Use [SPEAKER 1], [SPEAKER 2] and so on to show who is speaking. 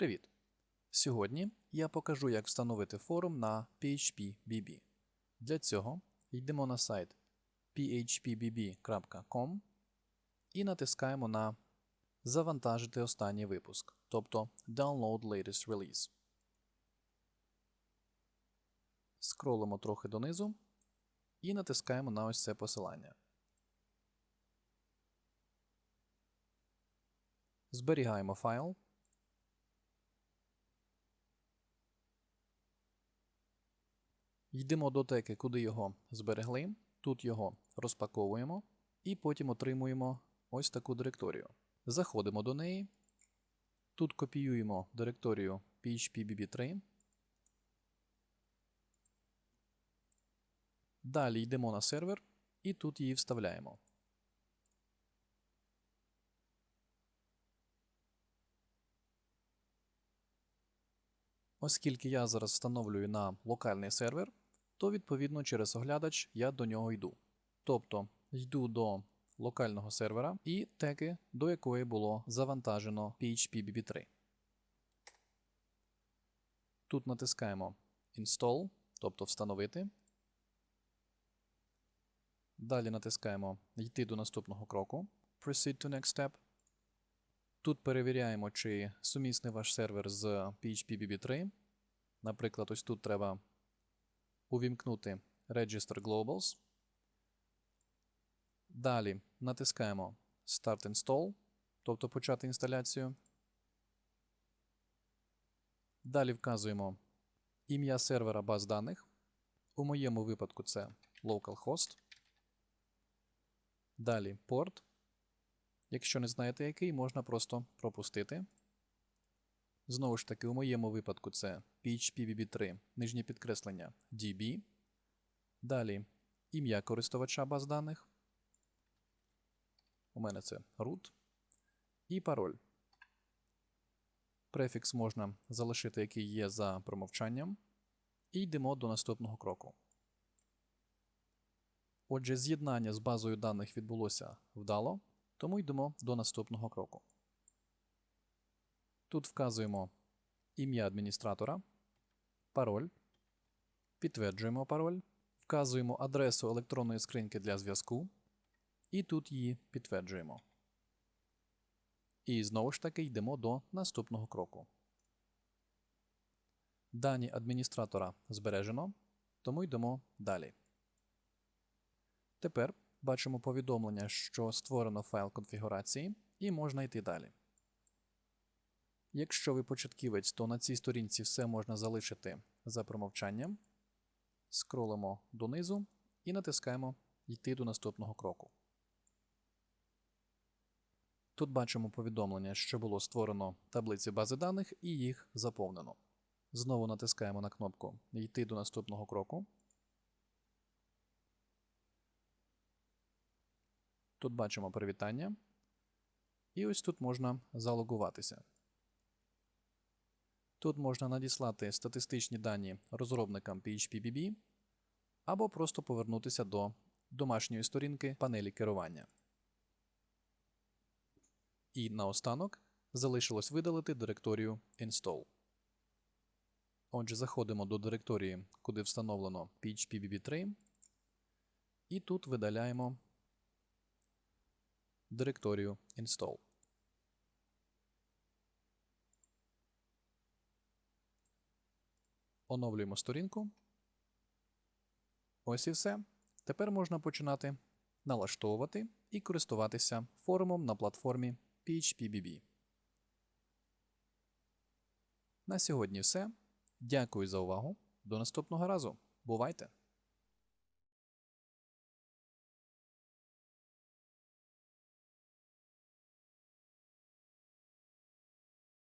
[SPEAKER 1] Привіт! Сьогодні я покажу, як встановити форум на PHPBB. Для цього йдемо на сайт phpbb.com і натискаємо на Завантажити останній випуск, тобто Download Latest Release. Скролимо трохи донизу і натискаємо на ось це посилання. Зберігаємо файл. Йдемо до теки, куди його зберегли. Тут його розпаковуємо і потім отримуємо ось таку директорію. Заходимо до неї. Тут копіюємо директорію phpbb3. Далі йдемо на сервер і тут її вставляємо. Оскільки я зараз встановлюю на локальний сервер, то відповідно через оглядач я до нього йду. Тобто йду до локального сервера і теки, до якої було завантажено PHPBB3. Тут натискаємо Install, тобто встановити. Далі натискаємо Йти до наступного кроку. Proceed to next step. Тут перевіряємо, чи сумісний ваш сервер з PHPBB3. Наприклад, ось тут треба увімкнути Register Globals. Далі натискаємо Start Install, тобто почати інсталяцію. Далі вказуємо ім'я сервера баз даних. У моєму випадку це localhost. Далі порт. Якщо не знаєте який, можна просто пропустити. Знову ж таки, у моєму випадку це PHPVB3, нижнє підкреслення DB. Далі ім'я користувача баз даних. У мене це root. І пароль. Префікс можна залишити, який є за промовчанням. І йдемо до наступного кроку. Отже, з'єднання з базою даних відбулося вдало, тому йдемо до наступного кроку. Тут вказуємо ім'я адміністратора, пароль, підтверджуємо пароль, вказуємо адресу електронної скриньки для зв'язку, і тут її підтверджуємо. І знову ж таки йдемо до наступного кроку. Дані адміністратора збережено, тому йдемо далі. Тепер бачимо повідомлення, що створено файл конфігурації, і можна йти далі. Якщо ви початківець, то на цій сторінці все можна залишити за промовчанням. Скролимо донизу і натискаємо Йти до наступного кроку. Тут бачимо повідомлення, що було створено таблиці бази даних і їх заповнено. Знову натискаємо на кнопку Йти до наступного кроку. Тут бачимо привітання. І ось тут можна залогуватися. Тут можна надіслати статистичні дані розробникам PHPBB або просто повернутися до домашньої сторінки панелі керування. І наостанок залишилось видалити директорію Install. Отже, заходимо до директорії, куди встановлено PHPBB3, і тут видаляємо директорію Install. Оновлюємо сторінку. Ось і все. Тепер можна починати налаштовувати і користуватися форумом на платформі PHPBB. На сьогодні все. Дякую за увагу. До наступного разу. Бувайте!